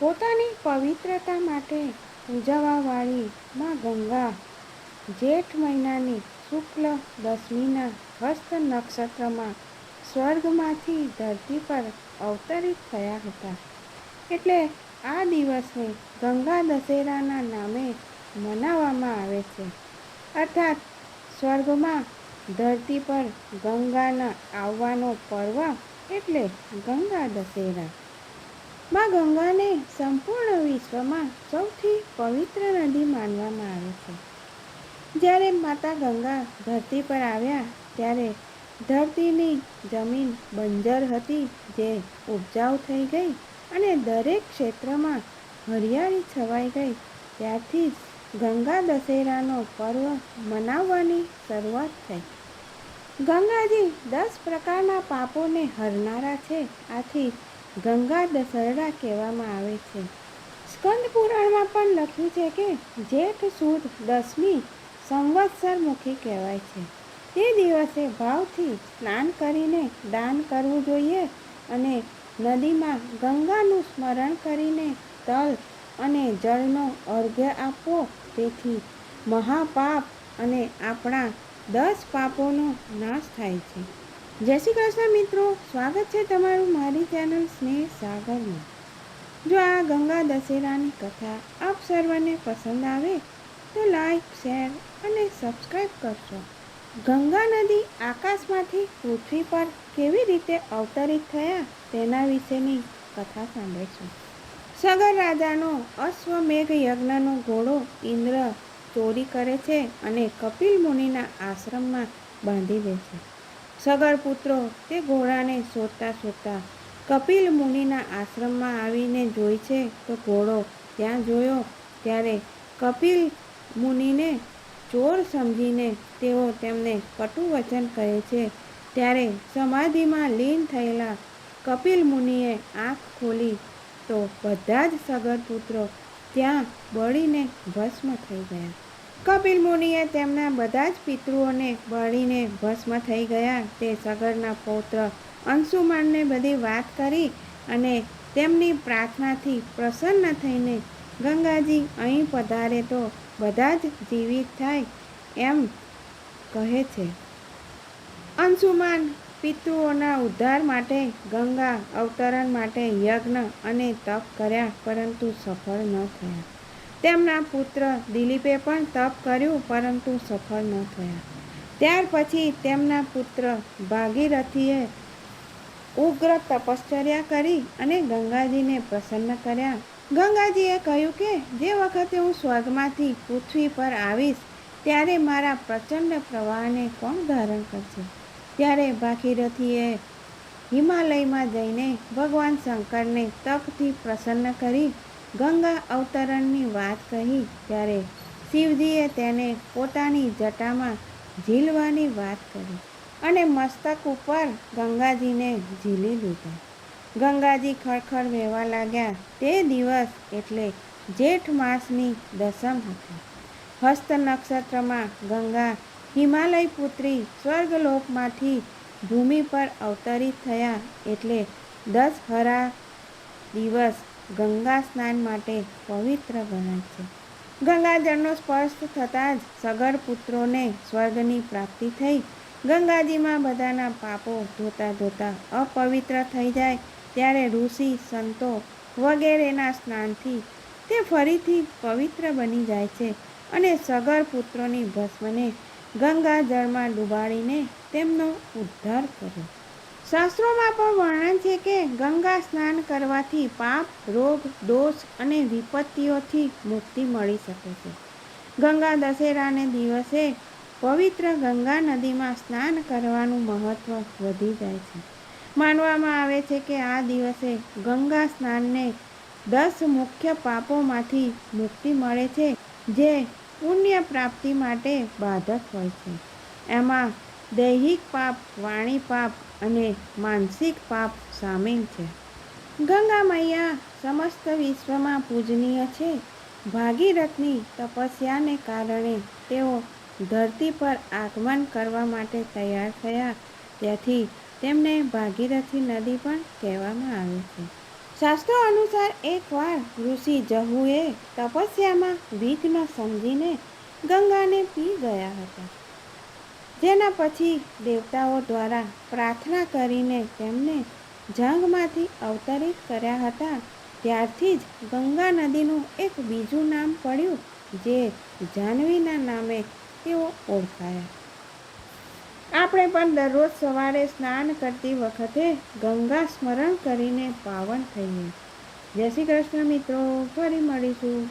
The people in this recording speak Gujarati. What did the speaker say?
પોતાની પવિત્રતા માટે ઉજવવાવાળી માં ગંગા. જેઠ મહિનાની શુક્લ દસમીના હસ્ત નક્ષત્રમાં સ્વર્ગમાંથી ધરતી પર અવતરિત થયા હતા. એટલે આ દિવસને ગંગા દશેરાના નામે મનાવવામાં આવે છે. અર્થાત સ્વર્ગમાં ધરતી પર ગંગાના આવવાનો પર્વ એટલે ગંગા દશેરા. માં ગંગાને સંપૂર્ણ વિશ્વમાં સૌથી પવિત્ર નદી માનવામાં આવે છે. જ્યારે માતા ગંગા ધરતી પર આવ્યા, ત્યારે ધરતીની જમીન બંજર હતી, જે ઉપજાઉ થઈ ગઈ અને દરેક ક્ષેત્રમાં હરિયાળી છવાઈ ગઈ. ત્યારથી જ ગંગા દશેરાનો પર્વ મનાવવાની શરૂઆત થઈ. ગંગાજી દસ પ્રકારના પાપોને હરનારા છે. આથી ગંગા દશેરા કહેવામાં આવે છે. સ્કંદ પુરાણમાં પણ લખ્યું છે કે જેઠ સુદ દસમી સંવત્સર મુખી કહેવાય છે. તે દિવસે ભાવથી સ્નાન કરીને દાન કરવું જોઈએ અને નદીમાં ગંગાનું સ્મરણ કરીને તલ અને જળનો અર્ઘ્ય આપવો. તેથી મહાપાપ અને આપણા દસ પાપોનો નાશ થાય છે. જય શ્રી કૃષ્ણ મિત્રો, સ્વાગત છે તમારું મારી ચેનલ સ્નેહ સાગરમાં. જો આ ગંગા દશેરાની કથા આપ સર્વને પસંદ આવે, તો લાઈક શેર અને સબસ્ક્રાઈબ કરશો ગંગા નદી આકાશમાંથી પૃથ્વી પર કેવી રીતે અવતરિત થયા, તેના વિશેની કથા સાંભળીશું. સગર રાજાનો અશ્વમેઘ યજ્ઞનો ઘોડો ઇન્દ્ર ચોરી કરે છે અને કપિલ મુનિના આશ્રમમાં બાંધી દે છે. સગર પુત્રો તે ઘોડાને શોધતા શોધતા કપિલ મુનિના આશ્રમમાં આવીને જોઈ છે તો ઘોડો ત્યાં જોયો ત્યારે કપિલ મુનિને ચોર સમજીને તેઓ તેમને કટુ વચન કહે છે. ત્યારે સમાધિમાં લીન થયેલા કપિલ મુનિએ આંખ ખોલી તો બધા જ સગર પુત્રો ત્યાં બળીને ભસ્મ થઈ ગયા. કપિલ મુનિએ તેમના બધા જ પિતૃઓને બળીને ભસ્મ થઈ ગયા. તે સગરના પૌત્ર અંશુમાનને બધી વાત કરી અને તેમની પ્રાર્થનાથી પ્રસન્ન થઈને ગંગાજી અહીં પધારે તો બધા જ જીવિત થાય એમ કહે છે. અંશુમાન પિતૃઓના ઉદ્ધાર માટે ગંગા અવતરણ માટે યજ્ઞ અને તપ કર્યા, પરંતુ સફળ ન થયા. તેમના પુત્ર દિલીપે પણ તપ કર્યું, પરંતુ સફળ ન થયા. ત્યાર પછી તેમના પુત્ર ભાગીરથીએ ઉગ્ર તપશ્ચર્યા કરી અને ગંગાજીને પ્રસન્ન કર્યા. ગંગાજીએ કહ્યું કે, જે વખતે હું સ્વર્ગમાંથી પૃથ્વી પર આવીશ, ત્યારે મારા પ્રચંડ પ્રવાહને કોણ ધારણ કરશે? ત્યારે ભાગીરથીએ હિમાલયમાં જઈને ભગવાન શંકરને તપથી પ્રસન્ન કરી ગંગા અવતરણની વાત કહી ત્યારે શિવજીએ તેને પોતાની જટામાં ઝીલવાની વાત કરી અને મસ્તક ઉપર ગંગાજીને ઝીલી લીધા. ગંગાજી ખળખળ વહેવા લાગ્યા. તે દિવસ એટલે જેઠ માસની દસમ હતી. હસ્ત નક્ષત્રમાં ગંગા હિમાલય પુત્રી સ્વર્ગલોકમાંથી ભૂમિ પર અવતરિત થયા એટલે દસ હરા દિવસ ગંગા સ્નાન માટે પવિત્ર ગણાય છે. ગંગાજળનો સ્પર્શ થતાં જ સગર પુત્રોને સ્વર્ગની પ્રાપ્તિ થઈ. ગંગાજીમાં બધાના પાપો ધોતા ધોતા અપવિત્ર થઈ જાય, ત્યારે ઋષિ, સંતો વગેરેના સ્નાનથી તે ફરીથી પવિત્ર બની જાય છે અને સગર પુત્રોની ભસ્મને ગંગાજળમાં ડૂબાડીને તેમનો ઉદ્ધાર કર્યો શાસ્ત્રોમાં પણ વર્ણન છે કે ગંગા સ્નાન કરવાથી પાપ, રોગ, દોષ અને વિપત્તિઓથી મુક્તિ મળી શકે છે. ગંગા દશેરાને દિવસે પવિત્ર ગંગા નદીમાં સ્નાન કરવાનું મહત્ત્વ વધી જાય છે. માનવામાં આવે છે કે આ દિવસે ગંગા સ્નાનને દસ મુખ્ય પાપોમાંથી મુક્તિ મળે છે, જે પુણ્ય પ્રાપ્તિ માટે બાધક હોય છે. એમાં દૈહિક પાપ, વાણી પાપ અને માનસિક પાપ સામેલ છે. ગંગા મૈયા સમસ્ત વિશ્વમાં પૂજનીય છે. ભાગીરથની તપસ્યાને કારણે તેઓ ધરતી પર આગમન કરવા માટે તૈયાર થયા. તેથી તેમને ભાગીરથી નદી પણ કહેવામાં આવે છે. શાસ્ત્રો અનુસાર એકવાર ઋષિ જહુએ તપસ્યામાં વિઘ્ન સમજીને ગંગાને પી ગયા હતા. જેના પછી દેવતાઓ દ્વારા પ્રાર્થના કરીને તેમને જંગમાંથી અવતરિત કર્યા હતા. ત્યારથી જ ગંગા નદીનું એક બીજું નામ પડ્યું, જે જાહ્નવીના નામે તેઓ ઓળખાયા. આપણે પણ દરરોજ સવારે સ્નાન કરતી વખતે ગંગા સ્મરણ કરીને પાવન થઈએ. જય શ્રી કૃષ્ણ મિત્રો, ફરી મળીશું.